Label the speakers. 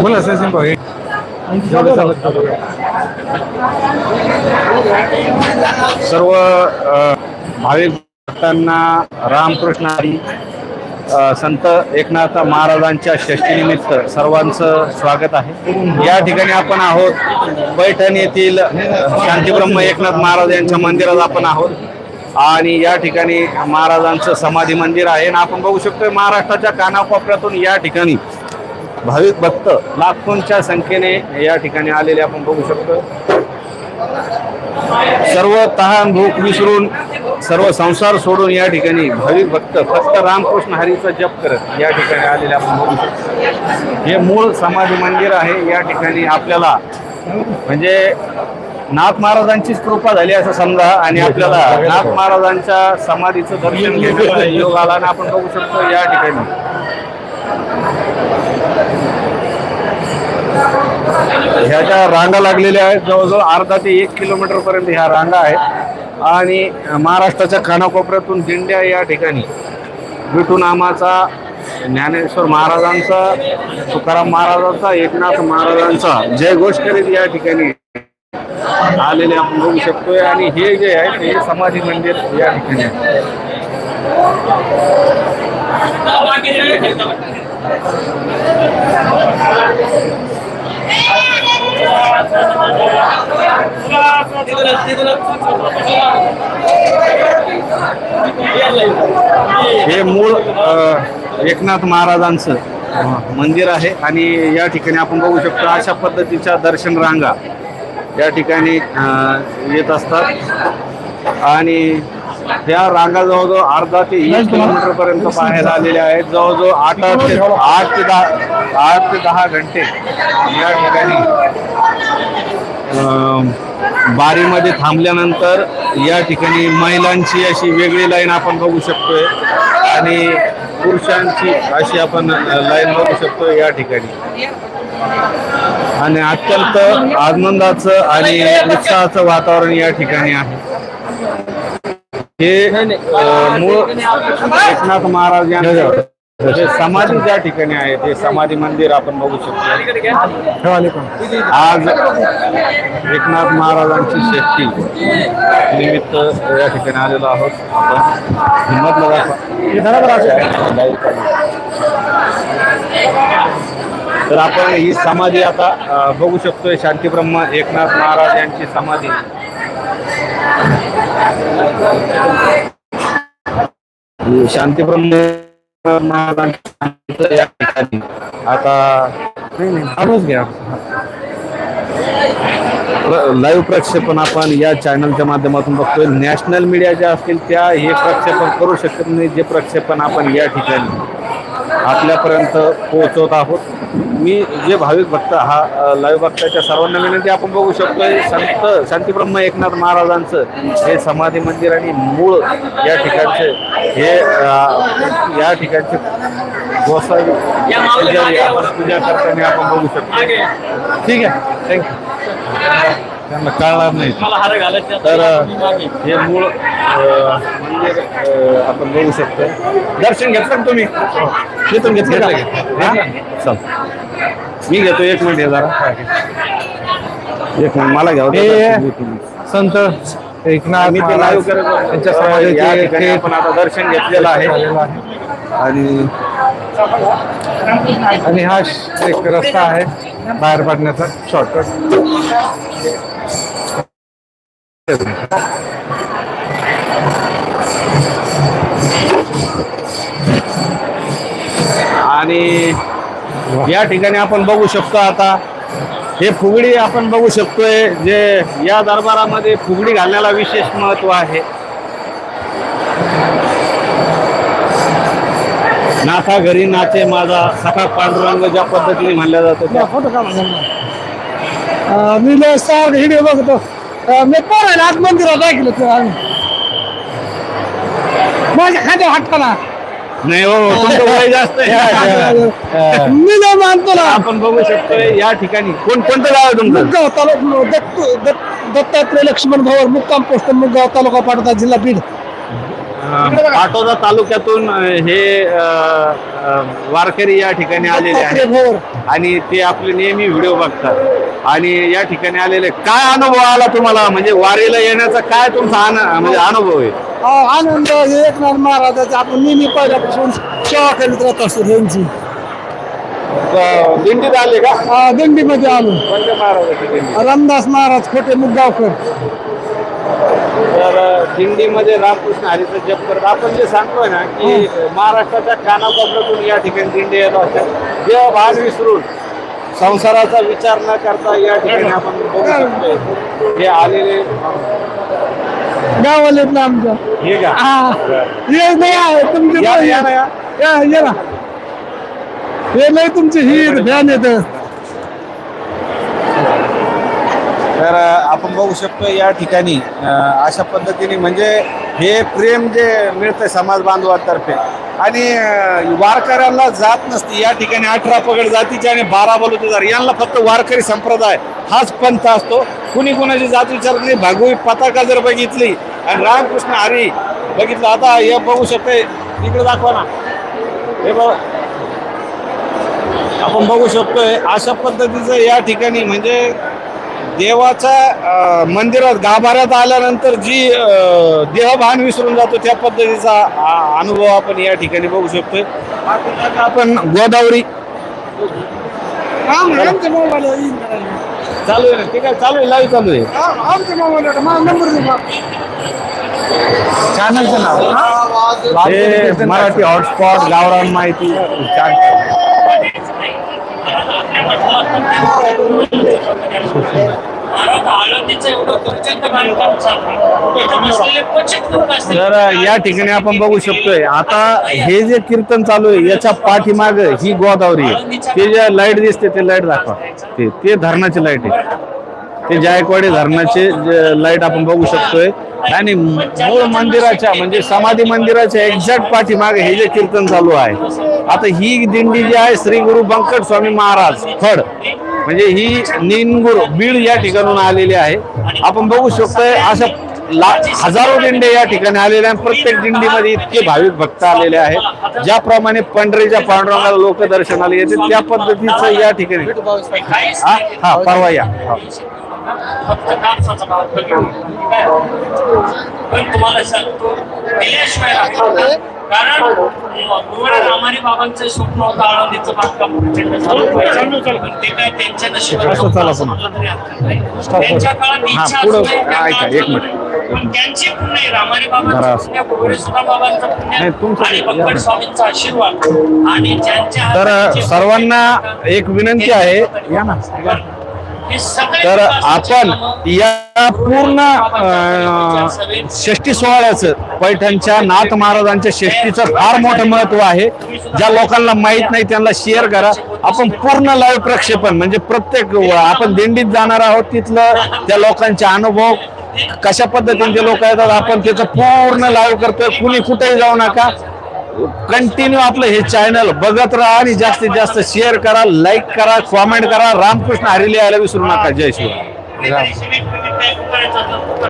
Speaker 1: बोला हे
Speaker 2: सर्व भाविक भक्तांना रामकृष्ण हरी अ, संत एकनाथ महाराजांच्या षष्टीनिमित्त सर्वांचं स्वागत आहे. या ठिकाणी आपण आहोत. पैठण येथील शांतीब्रह्म एकनाथ महाराज यांच्या मंदिरात आपण आहोत. आणि या ठिकाणी महाराजांचं समाधी मंदिर आहे. आणि आपण बघू शकतोय महाराष्ट्राच्या कानाकोपऱ्यातून या ठिकाणी भाविक भक्त लाखोंच्या संख्येने या ठिकाणी आलेले आपण बघू शकतो सर्व तहान भूक विसरून सर्व संसार सोडून या ठिकाणी भाविक भक्त फक्त रामकृष्ण हरीचा जप करत या ठिकाणी आलेले आपण बघू शकतो हे मूळ समाधी मंदिर आहे. या ठिकाणी आपल्याला म्हणजे नाथ महाराजांचीच कृपा झाली असं समजा आणि आपल्याला नाथ महाराजांच्या समाधीचं दर्शन घेण्याचा योग आला आणि आपण बघू शकतो या ठिकाणी. ह्या ज्या रांगा लागलेल्या आहेत जवळजवळ अर्धा ते एक किलोमीटर पर्यंत ह्या रांगा आहेत. आणि महाराष्ट्राच्या कानाकोपऱ्यातून दिंड्या या ठिकाणी. विठू नामाचा ज्ञानेश्वर महाराजांचा तुकाराम महाराजांचा एकनाथ महाराजांचा. जय घोष करीत या ठिकाणी. आलेले आपण बघू शकतोय. आणि हे जे आहे ते समाधी मंदिर या ठिकाणी हे मूळ एकनाथ महाराजांचं मंदिर आहे. आणि या ठिकाणी आपण बघू शकतो अशा पद्धतीच्या दर्शन रांगा. या ठिकाणी येत असतात. आणि त्या रांगा जवळजवळ अर्धा ते एक किलोमीटर पर्यंत बाहेर आलेल्या आहेत जवळजवळ आठ आठ ते आठ ते दहा आठ ते दहा घंटे या ठिकाणी बारीमध्ये थांबल्यानंतर या ठिकाणी महिलांची अशी वेगळी लाईन आपण बघू शकतोय. आणि पुरुषांची अशी आपण लाईन बघू शकतो या ठिकाणी. आणि अत्यंत आनंदाचं आणि उत्साहाचं वातावरण या ठिकाणी आहे. हे मूळ एकनाथ महाराज यांना समाधी ज्या ठिकाणी आहे ते समाधी मंदिर आपण बघू शकतो. आज एकनाथ महाराजांची शेती निमित्त या ठिकाणी आलेलो आहोत. आपण हिंमतनगर तर आपण ही समाधी आता बघू शकतोय शांतीब्रह्म एकनाथ महाराज यांची समाधी. शांतीब्रह्म या ठिकाणी आता आलोच घ्या लाईव्ह प्रक्षेपण आपण या चॅनलच्या माध्यमातून बघतोय. नॅशनल मीडिया ज्या असतील त्या हे प्रक्षेपण करू शकत नाही. जे प्रक्षेपण आपण या ठिकाणी आपल्यापर्यंत पोहोचवत आहोत. मी जे भाविक भक्त हा लाईव्ह भक्ताच्या सर्वांना विनंती आपण बघू शकतोय संत शांतीब्रह्म एकनाथ महाराजांचं हे समाधी मंदिर आणि मूळ या ठिकाणचे हे या ठिकाणचे गोसावी पुजारी आपण पूजा करताना आपण बघू शकतो ठीक आहे. थँक्यू त्यांना कळणार नाही. तर हे मूळ मंदिर अ, आपण बघू शकतो. दर्शन घेतलं का तुम्ही? तिथून घेतलं का? हा? चल. मी घेतो एक मिनिट हे जरा. एक मिनिट मला घ्यावं
Speaker 1: हे- संत एकनाथ
Speaker 2: मी ते
Speaker 1: महाराज
Speaker 2: लाईव्ह करत होतो.
Speaker 1: यांच्या
Speaker 2: या
Speaker 1: समाधीचे
Speaker 2: ठिकाणी
Speaker 1: थेट
Speaker 2: आपण आता दर्शन घेतलेलं आहे. आणि
Speaker 1: आणि हा श- एक रस्ता आहे बाहेर पडण्याचा शॉर्टकट
Speaker 2: आणि या ठिकाणी आपण बघू शकतो आता हे फुगडी आपण बघू शकतोय जे या दरबारामध्ये फुगडी घालण्याला विशेष महत्त्व आहे. नाथा घरी नाचे माझा सखा पांडुरंग ज्या पद्धतीने म्हणल्या जातो त्या.
Speaker 3: मी लय व्हिडिओ बघतो. मी पण आज मंदिरात ऐकलं आम्ही माझ्या खांद्यावर हात
Speaker 2: नाही हो तुमचं वय जास्त आहे.
Speaker 3: मी लय मानतो ना.
Speaker 2: आपण बघू शकतोय या ठिकाणी. कोण कोणतं गाव आहे तुमचं?
Speaker 3: मुगगाव तालुका दत्त दत्त- दत्तात्रय लक्ष्मण भवर मुक्काम पोस्ट मुगगाव तालुका पाटोदा जिल्हा बीड.
Speaker 2: पाटोदा तालुक्यातून हे वारकरी या ठिकाणी आलेले आहेत. आणि ते आपले नेहमी व्हिडिओ बघतात. आणि या ठिकाणी आलेले काय अनुभव आला तुम्हाला? म्हणजे वारीला येण्याचा काय तुमचा म्हणजे अनुभव आहे?
Speaker 3: आनंद एकनाथ महाराजाचा. आपण नेहमी पहिल्यापासून सेवा करीत राहत असतो यांची
Speaker 2: अं, दिंडीत आले का?
Speaker 3: दिंडीमध्ये आलो. रामदास महाराज खोटे मुगावकर.
Speaker 2: तर दिंडीमध्ये रामकृष्ण हरीचा जप करत आपण जे सांगतोय ना की महाराष्ट्राच्या कानाकोपऱ्यातून या ठिकाणी दिंडी येत असतात. जेव्हा भान विसरून संसाराचा विचार न करता या ठिकाणी आपण बघू शकतोय. हे आलेले
Speaker 3: गावाले ना आमच्या.
Speaker 2: हे का?
Speaker 3: हा. हे नाही आहे तुमचे
Speaker 2: या- या ना, या.
Speaker 3: या ये ना. हे नाही तुमचे ही फॅन येत.
Speaker 2: तर आपण बघू शकतो या ठिकाणी अशा पद्धतीने म्हणजे हे प्रेम जे मिळतंय समाज बांधवातर्फे आणि वारकऱ्यांना जात नसते या ठिकाणी अठरा पगड जातीचे आणि बारा बलुतेदार यांना फक्त वारकरी संप्रदाय हाच पंथ असतो. कुणी कुणाची जात विचारत नाही भागवी पताका जर बघितली आणि रामकृष्ण हरी बघितलं आता हे बघू शकते इकडे दाखवा ना. हे बघ. आपण बघू शकतोय अशा पद्धतीचं या ठिकाणी म्हणजे देवाच्या अं, मंदिरात गाभाऱ्यात आल्यानंतर जी देहभान विसरून जातो त्या पद्धतीचा अनुभव आपण या ठिकाणी बघू शकतोय. आपण गोदावरी. चालू. आहे ना? ठीक आहे चालू आहे लाईव्ह चालू आहे.
Speaker 1: चॅनलचं नाव?
Speaker 2: हे? मराठी हॉटस्पॉट गावरान माहिती तर या ठिकाणी आपण बघू शकतोय आता हे जे कीर्तन चालू आहे याच्या पाठीमाग ही गोदावरी आहे. ते जे लाइट दिसते ते लाइट दाखवा. ते ते धरणाची लाइट आहे. ते जायकवाडी धरणाचे लाइट आपण बघू शकतोय. आणि मूळ मंदिराच्या म्हणजे समाधी मंदिराच्या एक्झॅक्ट पाठीमागे हे जे कीर्तन चालू आहे. आता ही दिंडी जी आहे श्री गुरु बंकट स्वामी महाराज फड म्हणजे ही निनगुर बीड या ठिकाणून आलेली आहे. आपण बघू शकतोय अशा ला हजारो दिंडे या ठिकाणी आलेले आहेत. प्रत्येक दिंडीमध्ये इतके भाविक भक्त आलेले आहेत. ज्याप्रमाणे पंढरीच्या पांडुरंगाला लोक दर्शनाला येते त्या पद्धतीचं या ठिकाणी. हा हा परवा या. हा.
Speaker 4: फक्त कापसाचा भाव पण तुम्हाला सांगतो दिल्याशिवाय कारण गुरुवार रामाने बाबांचं स्वप्न होतं आळंदीचं बांधकाम पण ते काय त्यांच्या नशिबात त्यांच्या काळात इच्छा असते, त्यांची पुण्य रामाने बाबांचं पुण्य सुद्धा बाबांचं पुण्य आणि स्वामींचा आशीर्वाद आणि ज्यांच्या
Speaker 2: तर सर्वांना एक विनंती आहे. या ना. तर आपण या पूर्ण षष्टी सोहळ्याचं पैठणच्या नाथ महाराजांच्या षष्टीचं फार मोठं महत्त्व आहे. ज्या लोकांना माहीत नाही त्यांना शेअर करा. आपण पूर्ण लाईव्ह प्रक्षेपण म्हणजे प्रत्येक आपण दिंडीत जाणार आहोत तिथलं त्या लोकांचे अनुभव कशा पद्धतीने लोक येतात आपण त्याचं पूर्ण लाईव्ह करतोय. कुणी कुठेही जाऊ नका. कंटिन्यू आपलं हे चॅनल बघत राहा आणि जास्तीत जास्त शेअर करा लाईक करा कॉमेंट करा. रामकृष्ण हरिले यायला विसरू नका. जय शिवराय